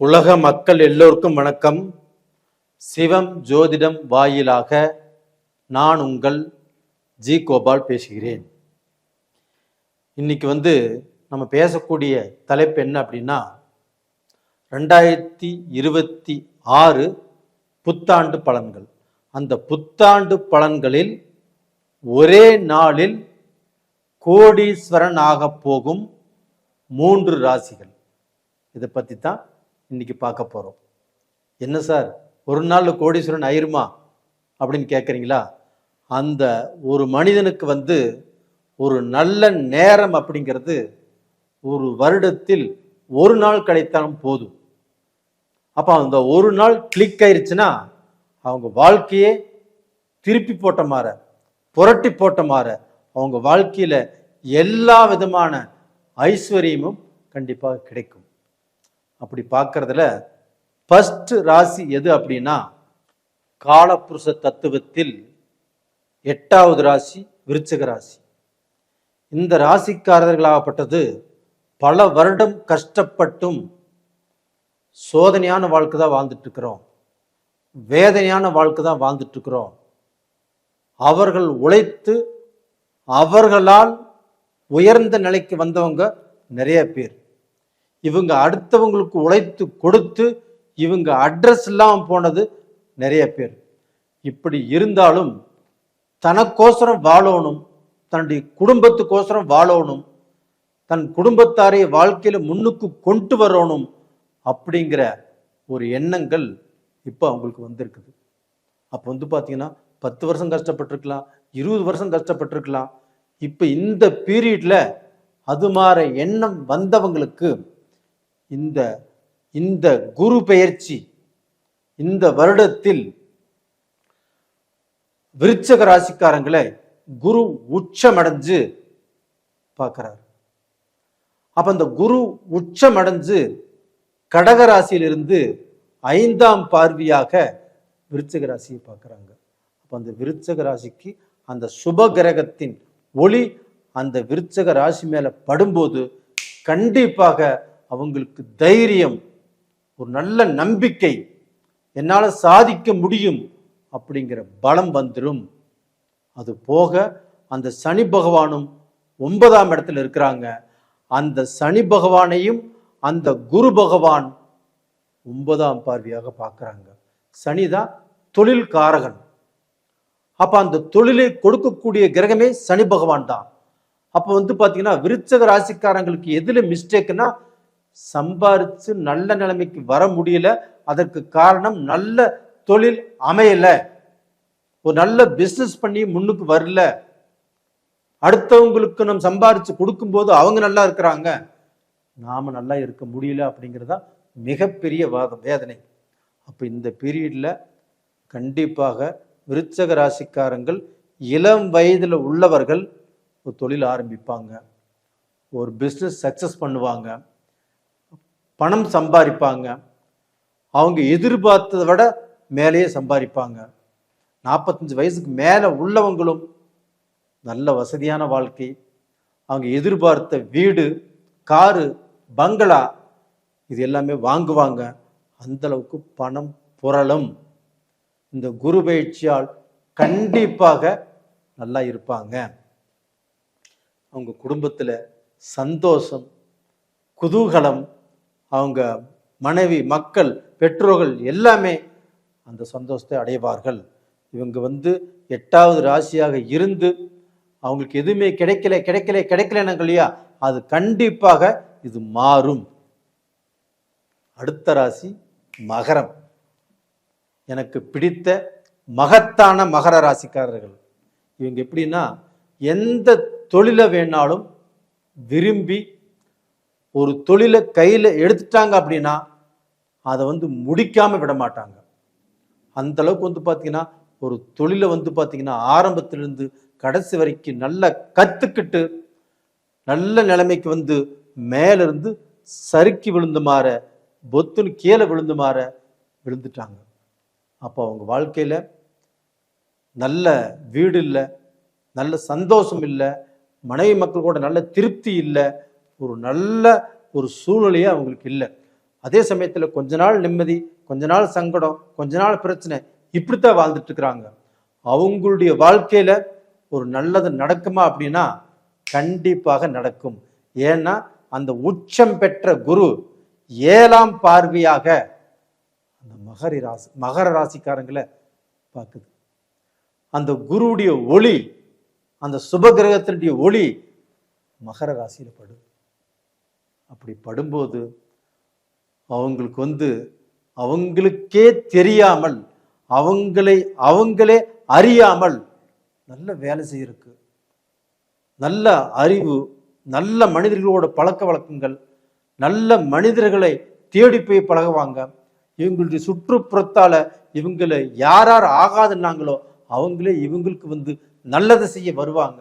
உலக மக்கள் எல்லோருக்கும் வணக்கம். சிவம் ஜோதிடம் வாயிலாக நான் உங்கள் ஜி கோபால் பேசுகிறேன். இன்னைக்கு வந்து நம்ம பேசக்கூடிய தலைப்பு என்ன அப்படின்னா ரெண்டாயிரத்தி இருபத்தி ஆறு புத்தாண்டு பலன்கள். அந்த புத்தாண்டு பலன்களில் ஒரே நாளில் கோடீஸ்வரன் ஆகப் போகும் மூன்று ராசிகள். இதை பற்றி தான் இன்னைக்கு பார்க்க போகிறோம் என்ன சார்? ஒரு நாளில் கோடீஸ்வரன் ஆயிருமா? அப்படின்னு கேட்குறீங்களா அந்த ஒரு மனிதனுக்கு வந்து ஒரு நல்ல நேரம் அப்படிங்கிறது ஒரு வருடத்தில் ஒரு நாள் கிடைத்தாலும் போதும். அப்போ அந்த ஒரு நாள் கிளிக் ஆயிடுச்சுன்னா அவங்க வாழ்க்கையே திருப்பி போட்ட மாற புரட்டி போட்ட மாற அவங்க வாழ்க்கையில் எல்லா விதமான ஐஸ்வர்யமும் கண்டிப்பாக கிடைக்கும். அப்படி பார்க்கறதுல ஃபஸ்ட் ராசி எது அப்படின்னா காலப்புருஷ தத்துவத்தில் எட்டாவது ராசி விருச்சக ராசி. இந்த ராசிக்காரர்களாகப்பட்டது பல வருடம் கஷ்டப்பட்டும் சோதனையான வாழ்க்கை தான் வாழ்ந்துட்டுருக்குறோம். வேதனையான வாழ்க்கை தான் வாழ்ந்துட்டுருக்குறோம். அவர்கள் உழைத்து அவர்களால் உயர்ந்த நிலைக்கு வந்தவங்க நிறைய பேர். இவங்க அடுத்தவங்களுக்கு உழைத்து கொடுத்து இவங்க அட்ரஸ் இல்லாமல் போனது நிறைய பேர். இப்படி இருந்தாலும் தனக்கோசரம் வாழணும் தன்னுடைய குடும்பத்துக்கோசரம் வாழணும் தன் குடும்பத்தாரை வாழ்க்கையில் முன்னுக்கு கொண்டு வரணும் அப்படிங்கிற ஒரு எண்ணங்கள் இப்போ அவங்களுக்கு வந்திருக்குது. அப்போ வந்து பார்த்தீங்கன்னா பத்து வருஷம் கஷ்டப்பட்டிருக்கலாம் இருபது வருஷம் கஷ்டப்பட்டிருக்கலாம். இப்போ இந்த பீரியட்ல அது மாற எண்ணம் வந்தவங்களுக்கு இந்த இந்த குரு பெயர்ச்சி இந்த வருடத்தில் விருச்சக ராசிக்காரங்களை குரு உச்சமடைஞ்சு பார்க்கிறார். அப்ப அந்த குரு உச்சமடைஞ்சு கடக ராசியிலிருந்து ஐந்தாம் பார்வையாக விருச்சக ராசியை பார்க்குறாங்க. அப்போ அந்த விருச்சக ராசிக்கு அந்த சுப கிரகத்தின் ஒளி அந்த விருச்சக ராசி மேலே படும்போது கண்டிப்பாக அவங்களுக்கு தைரியம் ஒரு நல்ல நம்பிக்கை என்னால் சாதிக்க முடியும் அப்படிங்கிற பலம் வந்துடும் அது போக அந்த சனி பகவானும் ஒன்பதாம் இடத்துல இருக்கிறாங்க. அந்த சனி பகவானையும் அந்த குரு பகவான் ஒன்பதாம் பார்வையாக பார்க்குறாங்க. சனி தான் தொழில் காரகன். அப்போ அந்த தொழிலை கொடுக்கக்கூடிய கிரகமே சனி பகவான் தான். அப்போ வந்து பார்த்தீங்கன்னா விருச்சக ராசிக்காரங்களுக்கு எதில் மிஸ்டேக்குன்னா சம்பாதிச்சு நல்ல நிலைமைக்கு வர முடியல. அதற்கு காரணம் நல்ல தொழில் அமையல. ஒரு நல்ல பிசினஸ் பண்ணி முன்னுக்கு வரல. அடுத்தவங்களுக்கு நம்ம சம்பாரிச்சு கொடுக்கும்போது அவங்க நல்லா இருக்கிறாங்க. நாம நல்லா இருக்க முடியல அப்படிங்கிறதா மிகப்பெரிய வாத வேதனை. அப்போ இந்த பீரியட்ல கண்டிப்பாக விருச்சக ராசிக்காரங்கள் இளம் வயதில் உள்ளவர்கள் ஒரு தொழில் ஆரம்பிப்பாங்க. ஒரு பிஸ்னஸ் சக்ஸஸ் பண்ணுவாங்க. பணம் சம்பாதிப்பாங்க அவங்க எதிர்பார்த்ததை விட மேலேயே சம்பாதிப்பாங்க நாற்பத்தஞ்சு வயசுக்கு மேலே உள்ளவங்களும் நல்ல வசதியான வாழ்க்கை. அவங்க எதிர்பார்த்த வீடு காரு பங்களா இது எல்லாமே வாங்குவாங்க. அந்தளவுக்கு பணம் புரளும். இந்த குரு பயிற்சியால் கண்டிப்பாக நல்லா இருப்பாங்க. அவங்க குடும்பத்தில் சந்தோஷம் குதூகலம் அவங்க மனைவி மக்கள் பெற்றோர்கள் எல்லாமே அந்த சந்தோஷத்தை அடைவார்கள். இவங்க வந்து எட்டாவது ராசியாக இருந்து அவங்களுக்கு எதுவுமே கிடைக்கல கிடைக்கல கிடைக்கலனாங்க இல்லையா? அது கண்டிப்பாக இது மாறும். அடுத்த ராசி மகரம். எனக்கு பிடித்த மகத்தான மகர ராசிக்காரர்கள். இவங்க எப்படின்னா எந்த தொழிலை வேணாலும் விரும்பி ஒரு தொழிலை கையில் எடுத்துட்டாங்க அப்படின்னா அதை வந்து முடிக்காமல் விட மாட்டாங்க. அந்த அளவுக்கு வந்து பார்த்தீங்கன்னா ஒரு தொழிலை வந்து பார்த்தீங்கன்னா ஆரம்பத்திலிருந்து கடைசி வரைக்கும் நல்லா கற்றுக்கிட்டு நல்ல நிலைமைக்கு வந்து மேலிருந்து சறுக்கி விழுந்து மாற பொத்துன்னு கீழே விழுந்து மாற விழுந்துட்டாங்க. அப்போ அவங்க வாழ்க்கையில் நல்ல வீடு இல்லை நல்ல சந்தோஷம் இல்லை மனைவி மக்கள் கூட நல்ல திருப்தி இல்லை ஒரு நல்ல ஒரு சூழ்நிலையே அவங்களுக்கு இல்லை. அதே சமயத்தில் கொஞ்ச நாள் நிம்மதி கொஞ்ச நாள் சங்கடம் கொஞ்ச நாள் பிரச்சனை இப்படித்தான் வாழ்ந்துட்டு இருக்கிறாங்க. அவங்களுடைய வாழ்க்கையில ஒரு நல்லது நடக்குமா அப்படின்னா கண்டிப்பாக நடக்கும். ஏன்னா அந்த உச்சம் பெற்ற குரு ஏழாம் பார்வையாக அந்த மகரி ராசி மகர ராசிக்காரங்களை பார்க்குது. அந்த குருவுடைய ஒளி அந்த சுபகிரகத்தினுடைய ஒளி மகர ராசியில் படும். அப்படி படும்போது அவங்களுக்கு வந்து அவங்களுக்கே தெரியாமல் அவங்களை அவங்களே அறியாமல் நல்ல வேலை செய்யறதுக்கு நல்ல அறிவு நல்ல மனிதர்களோட பழக்க வழக்கங்கள் நல்ல மனிதர்களை தேடி போய் பழகுவாங்க. இவங்களுடைய சுற்றுப்புறத்தால இவங்களை யார் யார் ஆகாதுன்னாங்களோ அவங்களே இவங்களுக்கு வந்து நல்லதை செய்ய வருவாங்க.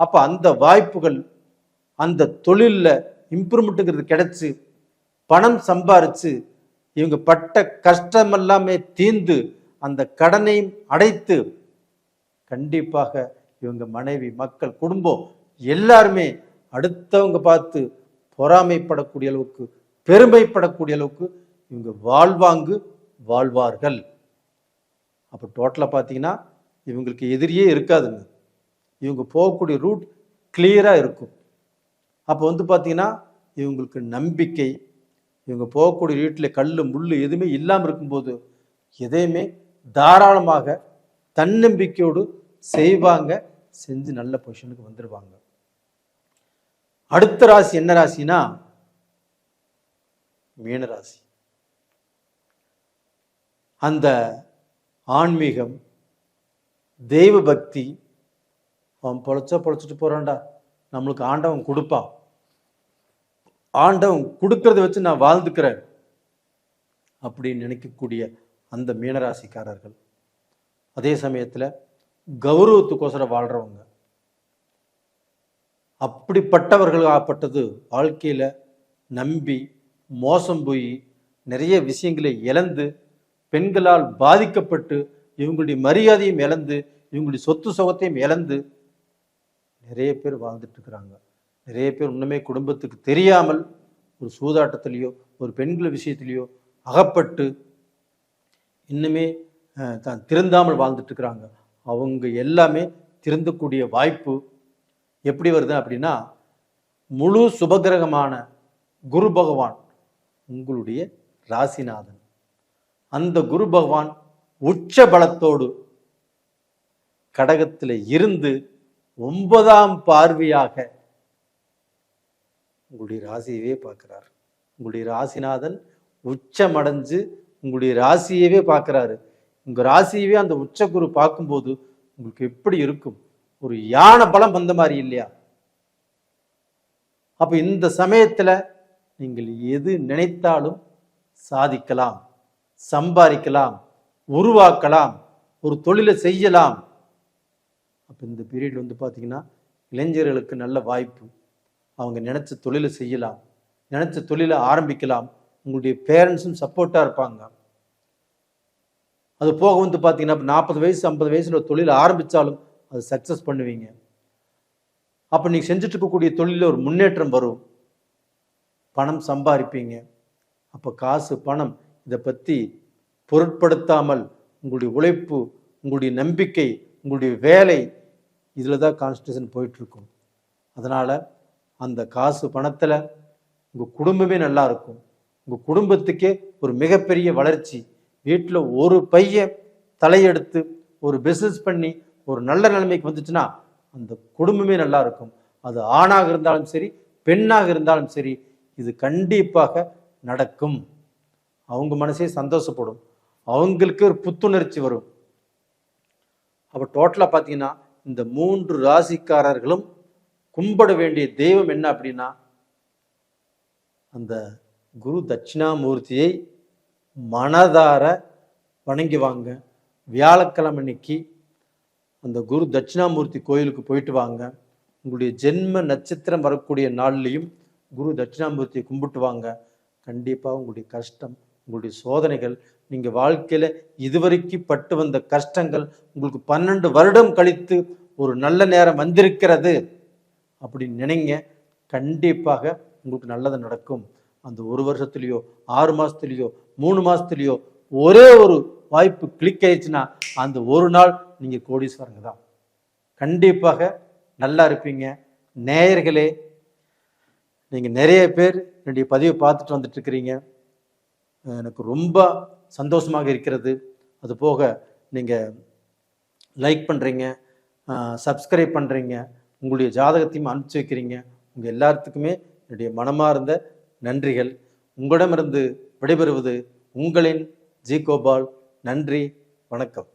அப்ப அந்த வாய்ப்புகள் அந்த தொழிலில் இம்ப்ரூவ்மெண்ட்டுங்கிறது கிடைச்சி பணம் சம்பாரித்து இவங்க பட்ட கஷ்டம் எல்லாமே தீர்ந்து அந்த கடனையும் அடைத்து கண்டிப்பாக இவங்க மனைவி மக்கள் குடும்பம் எல்லாருமே அடுத்தவங்க பார்த்து பொறாமைப்படக்கூடிய அளவுக்கு பெருமைப்படக்கூடிய அளவுக்கு இவங்க வாழ்வாங்கு வாழ்வார்கள். அப்போ டோட்டலாக பார்த்தீங்கன்னா இவங்களுக்கு எதிரியே இருக்காதுங்க. இவங்க போகக்கூடிய ரூட் கிளியராக இருக்கும். அப்போ வந்து பார்த்தீங்கன்னா இவங்களுக்கு நம்பிக்கை இவங்க போகக்கூடிய வீட்டில் கல் முள் எதுவுமே இல்லாமல் இருக்கும்போது எதையுமே தாராளமாக தன்னம்பிக்கையோடு செய்வாங்க செஞ்சு நல்ல பொசிஷனுக்கு வந்துடுவாங்க அடுத்த ராசி என்ன ராசினா மீன ராசி. அந்த ஆன்மீகம் தெய்வ பக்தி அவன் பொழைச்சா பொழைச்சிட்டு போகிறான்டா நம்மளுக்கு ஆண்டவன் கொடுப்பான். ஆண்டவன் கொடுக்கறத வச்சு நான் வாழ்ந்துக்கிறேன் அப்படின்னு நினைக்கக்கூடிய அந்த மீனராசிக்காரர்கள். அதே சமயத்தில் கௌரவத்துக்கோசரம் வாழ்கிறவங்க அப்படிப்பட்டவர்களாகப்பட்டது வாழ்க்கையில் நம்பி மோசம் போய் நிறைய விஷயங்களை இழந்து பெண்களால் பாதிக்கப்பட்டு இவங்களுடைய மரியாதையும் இழந்து இவங்களுடைய சொத்து சுகத்தையும் இழந்து நிறைய பேர் வாழ்ந்துட்டு இருக்கிறாங்க. நிறைய பேர் இன்னுமே குடும்பத்துக்கு தெரியாமல் ஒரு சூதாட்டத்திலேயோ ஒரு பெண்கள் விஷயத்திலேயோ அகப்பட்டு இன்னுமே தான் திருந்தாமல் வாழ்ந்துட்டுருக்குறாங்க. அவங்க எல்லாமே திருந்தக்கூடிய வாய்ப்பு எப்படி வருது அப்படின்னா முழு சுபகிரகமான குரு பகவான் உங்களுடைய ராசிநாதன். அந்த குரு பகவான் உச்ச பலத்தோடு கடகத்தில் இருந்து ஒன்பதாம் பார்வையாக உங்களுடைய ராசியவே பார்க்குறார். உங்களுடைய ராசிநாதன் உச்சமடைஞ்சு உங்களுடைய ராசியவே பார்க்குறாரு. உங்கள் ராசியவே அந்த உச்ச குரு பார்க்கும்போது உங்களுக்கு எப்படி இருக்கும்? ஒரு யானை பலம் வந்த மாதிரி இல்லையா? அப்போ இந்த சமயத்தில் நீங்கள் எது நினைத்தாலும் சாதிக்கலாம் சம்பாதிக்கலாம் உருவாக்கலாம் ஒரு தொழிலை செய்யலாம். அப்போ இந்த பீரியட் வந்து பார்த்தீங்கன்னா இளைஞர்களுக்கு நல்ல வாய்ப்பு. அவங்க நினைச்ச தொழிலை செய்யலாம் நினைச்ச தொழிலை ஆரம்பிக்கலாம். உங்களுடைய பேரண்ட்ஸும் சப்போர்ட்டாக இருப்பாங்க. அது போக வந்து பார்த்தீங்கன்னா நாற்பது வயசு ஐம்பது வயசுல ஒரு தொழில் ஆரம்பித்தாலும் அது சக்ஸஸ் பண்ணுவீங்க. அப்போ நீங்கள் செஞ்சுட்டு இருக்கக்கூடிய தொழிலில் ஒரு முன்னேற்றம் வரும். பணம் சம்பாதிப்பீங்க. அப்போ காசு பணம் இதை பற்றி பொருட்படுத்தாமல் உங்களுடைய உழைப்பு உங்களுடைய நம்பிக்கை உங்களுடைய வேலை இதில் தான் கான்சன்ட்ரேஷன் போயிட்டுருக்கும் அதனால் அந்த காசு பணத்தில் உங்கள் குடும்பமே நல்லா இருக்கும். உங்கள் குடும்பத்துக்கே ஒரு மிகப்பெரிய வளர்ச்சி. வீட்டில் ஒரு பையன் தலையெடுத்து ஒரு பிஸ்னஸ் பண்ணி ஒரு நல்ல நிலைமைக்கு வந்துச்சுன்னா அந்த குடும்பமே நல்லா இருக்கும். அது ஆணாக இருந்தாலும் சரி பெண்ணாக இருந்தாலும் சரி இது கண்டிப்பாக நடக்கும். அவங்க மனசே சந்தோஷப்படும். அவங்களுக்கு ஒரு புத்துணர்ச்சி வரும். அப்போ டோட்டலாக பார்த்தீங்கன்னா இந்த மூன்று ராசிக்காரர்களும் கும்பிட வேண்டிய தெய்வம் என்ன அப்படின்னா அந்த குரு தட்சிணாமூர்த்தியை மனதார வணங்கி வாங்க வியாழக்கிழமை அன்னைக்கு அந்த குரு தட்சிணாமூர்த்தி கோயிலுக்கு போயிட்டு வாங்க. உங்களுடைய ஜென்ம நட்சத்திரம் வரக்கூடிய நாள்லையும் குரு தட்சிணாமூர்த்தியை கும்பிட்டு வாங்க. கண்டிப்பாக உங்களுடைய கஷ்டம் உங்களுடைய சோதனைகள் நீங்கள் வாழ்க்கையில் இதுவரைக்கும் பட்டு வந்த கஷ்டங்கள் உங்களுக்கு பன்னெண்டு வருடம் கழித்து ஒரு நல்ல நேரம் வந்திருக்கிறது. அப்படின்னு நினைங்க. கண்டிப்பாக உங்களுக்கு நல்லது நடக்கும். அந்த ஒரு வருஷத்துலேயோ ஆறு மாதத்துலேயோ மூணு மாதத்துலேயோ ஒரே ஒரு வாய்ப்பு கிளிக் ஆயிடுச்சுன்னா அந்த ஒரு நாள் நீங்கள் கோடீஸ்வரங்க தான். கண்டிப்பாக நல்லா இருப்பீங்க. நேயர்களே நீங்கள் நிறைய பேர் என்னுடைய பதிவை பார்த்துட்டு வந்துட்டுருக்கிறீங்க எனக்கு ரொம்ப சந்தோஷமாக இருக்கிறது. அது போக நீங்கள் லைக் பண்ணுறீங்க சப்ஸ்கிரைப் பண்ணுறீங்க உங்களுடைய ஜாதகத்தையும் அனுப்பிச்சி வைக்கிறீங்க. உங்கள் எல்லாத்துக்குமே என்னுடைய மனமார்ந்த நன்றிகள். உங்களிடமிருந்து விடைபெறுவது உங்களின் ஜி கோபால் நன்றி வணக்கம்.